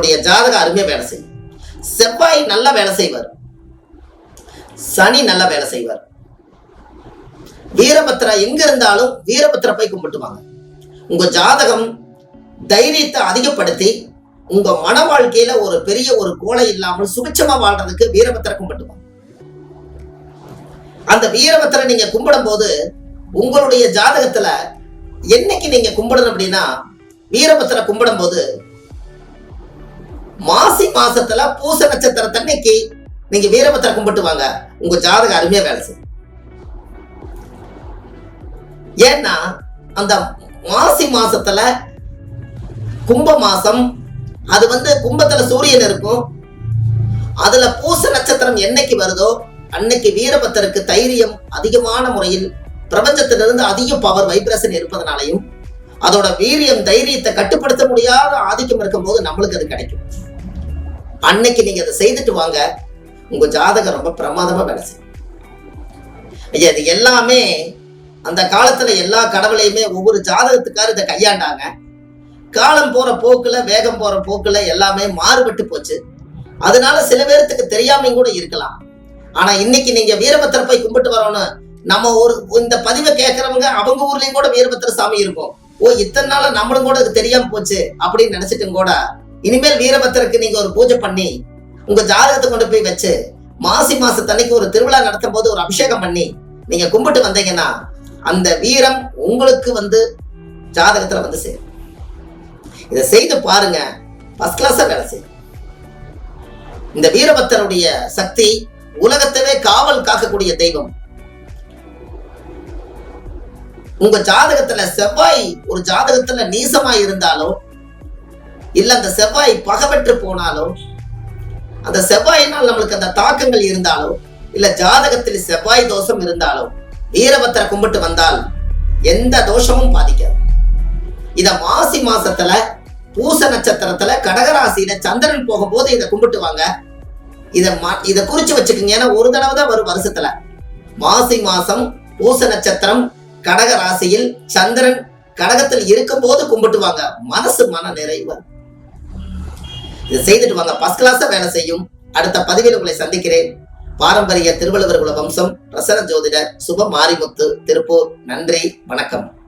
உடைய ஜாதக அருமையா வேலை செய்யும். செவ்வாய் நல்லா வேலை செய்வார். சனி நல்லா வேலை செய்வார். வீரபத்ரா எங்க இருந்தாலும் வீரபத்ரா போய் கும்பிட்டுவாங்க. உங்க ஜாதகம் தைரியத்தை அதிகப்படுத்தி உங்க மன வாழ்க்கையில ஒரு பெரிய ஒரு கோலை இல்லாமல் சுபிச்சமா வாழ்றதுக்கு வீரபத்திர கும்பிட்டுவாங்க. அந்த வீரபத்திர நீங்க கும்பிடும் போது உங்களுடைய ஜாதகத்துல என்னைக்கு நீங்க கும்பிடணும் அப்படின்னா வீரபத்திர கும்பிடும் போது மாசி மாசத்துல பூச நட்சத்திரத்தன்னைக்கு நீங்க வீரபத்திர கும்பிட்டு வாங்க உங்க ஜாதகம் அருமையா வேலை செய்யும். ஏன்னா அந்த மாசி மாசத்துல கும்ப மாசம் அது வந்து கும்பத்துல சூரியன் இருக்கும். அதுல பூச நட்சத்திரம் என்னைக்கு வருதோ அன்னைக்கு வீரபத்தருக்கு தைரியம் அதிகமான முறையில் பிரபஞ்சத்திலிருந்து அதிக பவர் வைப்ரேஷன் இருப்பதனாலையும் அதோட வீரியம் தைரியத்தை கட்டுப்படுத்த முடியாத ஆதிக்கம் இருக்கும்போது நம்மளுக்கு அது கிடைக்கும். அன்னைக்கு நீங்க அதை செய்துட்டு வாங்க. உங்க ஜாதகம் ரொம்ப பிரமாதமா வேலை செய்யும். ஐயா இது எல்லாமே அந்த காலத்துல எல்லா கடவுளையுமே ஒவ்வொரு ஜாதகத்துக்காரும் இதை கையாண்டாங்க. காலம் போற போக்குல வேகம் போற போக்குல எல்லாமே மாறுபட்டு போச்சு. அதனால சில பேர்த்துக்கு தெரியாமையும் கூட இருக்கலாம். ஆனா இன்னைக்கு நீங்க வீரபத்திர போய் கும்பிட்டு வரணும் நம்ம ஒரு இந்த பதிவை கேட்கறவங்க அவங்க ஊர்லயும் கூட வீரபத்திர சாமி இருக்கும். ஓ இத்தனை நாள நம்மளும் கூட அது தெரியாம போச்சு அப்படின்னு நினைச்சிட்டும் கூட இனிமேல் வீரபத்தருக்கு நீங்க ஒரு பூஜை பண்ணி உங்க ஜாதகத்தை கொண்டு போய் வச்சு மாசி மாசத்தன்னைக்கு ஒரு திருவிழா நடத்தும் போது ஒரு அபிஷேகம் பண்ணி நீங்க கும்பிட்டு வந்தீங்கன்னா அந்த வீரம் உங்களுக்கு வந்து ஜாதகத்துல வந்து சேரும். இதை செய்து பாருங்க. ஃபர்ஸ்ட் கிளாஸா வேலை செய்யும் இந்த வீரபக்தருடைய சக்தி உலகத்தவே காவல் காக்கக்கூடிய தெய்வம். உங்க ஜாதகத்துல செவ்வாய் ஒரு ஜாதகத்துல நீசமா இருந்தாலும் இல்ல அந்த செவ்வாய் பகவற்று போனாலோ அந்த செவ்வாயினால் நம்மளுக்கு அந்த தாக்கங்கள் இருந்தாலோ இல்ல ஜாதகத்தில் செவ்வாய் தோஷம் இருந்தாலோ வீரபத்திர கும்பிட்டு வந்தால் எந்த தோஷமும் பாதிக்காது. இத மாசி மாசத்துல பூச நட்சத்திரத்துல கடகராசியில சந்திரன் போகும்போது இதை கும்பிட்டு வாங்க. இத இதை குறிச்சு வச்சுக்கோங்க. ஏன்னா ஒரு தடவை தான் வரும் வருஷத்துல. மாசி மாசம் பூச நட்சத்திரம் கடக ராசியில் சந்திரன் கடகத்தில் இருக்கும் போது கும்பிட்டு வாங்க. மனசு மன நிறைவு இதை செய்துட்டு வாங்க. ஃபர்ஸ்ட் கிளாஸா வேலை செய்யும். அடுத்த பதிவில் உங்களை சந்திக்கிறேன். பாரம்பரிய திருவள்ளுவர் குல வம்சம் பிரசன ஜோதிடர் சுப மாரிமுத்து திருப்பூர். நன்றி வணக்கம்.